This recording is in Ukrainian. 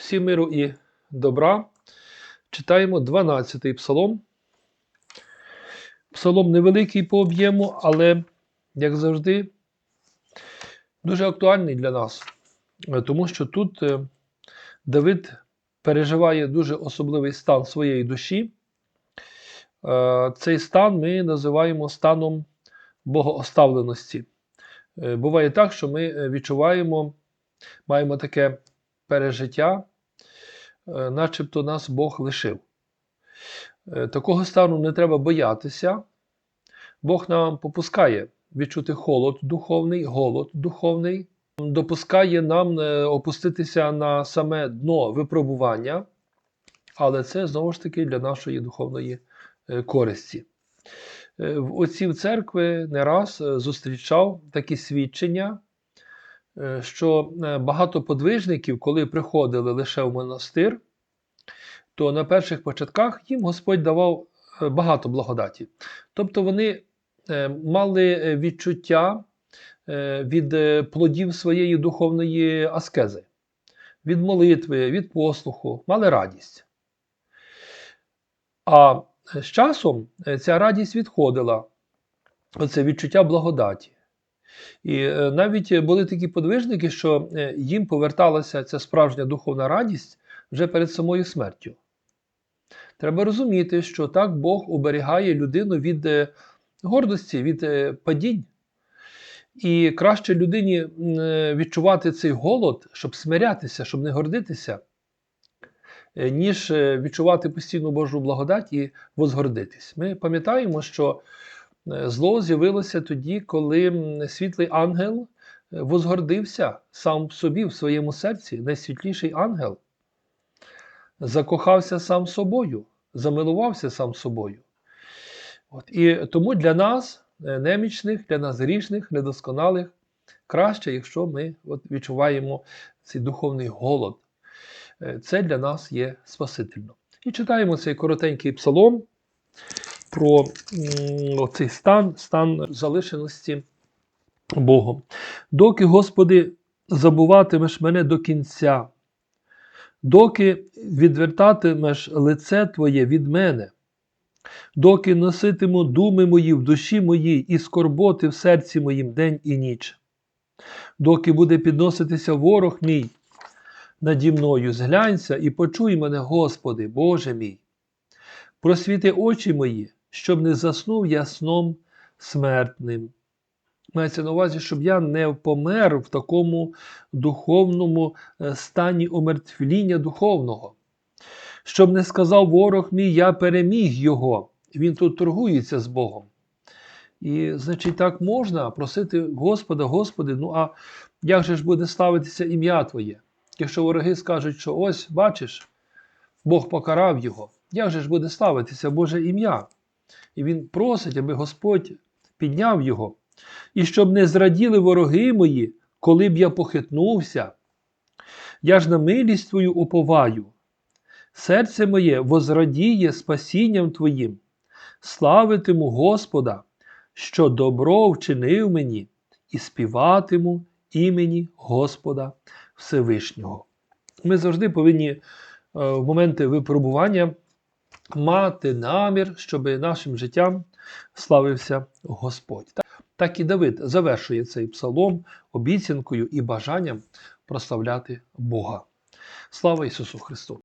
Всі миру і добра. Читаємо 12-й псалом. Псалом невеликий по об'єму, але, як завжди, дуже актуальний для нас, тому що тут е, Давид переживає дуже особливий стан своєї душі. Е, Цей стан ми називаємо станом богооставленості. Е, Буває так, що ми відчуваємо, маємо таке пережиття, е, начебто нас Бог лишив. Е, Такого стану не треба боятися. Бог нам попускає відчути холод духовний, голод духовний, допускає нам е, опуститися на саме дно випробування, але це знову ж таки для нашої духовної користі. В отців церкви не раз зустрічав такі свідчення, що е, багато подвижників, коли приходили лише в монастир, то на перших початках їм Господь давав е, багато благодаті. Тобто вони е, мали е, відчуття е, від е, плодів своєї духовної аскези, від молитви, від послуху, мали радість. А з часом е, ця радість відходила, оце відчуття благодаті. І е, навіть були такі подвижники, що е, їм поверталася ця справжня духовна радість вже перед самою смертю. Треба розуміти, що так Бог оберігає людину від е, гордості, від е, падінь. І краще людині е, відчувати цей голод, щоб смирятися, щоб не гордитися, е, ніж е, відчувати постійну Божу благодать і возгордитись. Ми пам'ятаємо, що е, зло з'явилося тоді, коли світлий ангел е, возгордився сам в собі, в своєму серці, найсвітліший ангел закохався сам собою, замилувався сам собою. От. І тому для нас, е, немічних, для нас грішних, недосконалих, краще, якщо ми от, відчуваємо цей духовний голод. Е, Це для нас є спасительно. І читаємо цей коротенький псалом про цей стан, стан залишеності Богом. Доки, Господи, забуватимеш мене до кінця, доки відвертатимеш лице Твоє від мене, доки носитиму думи мої в душі моїй і скорботи в серці моїм день і ніч, доки буде підноситися ворог мій наді мною, зглянься і почуй мене, Господи, Боже мій. Просвіти очі мої, щоб не заснув я сном смертним. Мається на увазі, щоб я не помер в такому духовному е, стані омертвління духовного. Щоб не сказав ворог мій, я переміг його. Він тут торгується з Богом. І, значить, так можна просити Господа, Господи, ну а як же ж буде ставитися ім'я Твоє? Якщо вороги скажуть, що ось, бачиш, Бог покарав його, як же ж буде ставитися Боже ім'я? І він просить, аби Господь підняв його. І щоб не зраділи вороги мої, коли б я похитнувся. Я ж на милість Твою уповаю. Серце моє возрадіє спасінням Твоїм, славитиму Господа, що добро вчинив мені, і співатиму імені Господа Всевишнього. Ми завжди повинні е, в моменти випробування мати намір, щоб нашим життям славився Господь. Так- і Давид завершує цей псалом обіцянкою і бажанням прославляти Бога. Слава Ісусу Христу!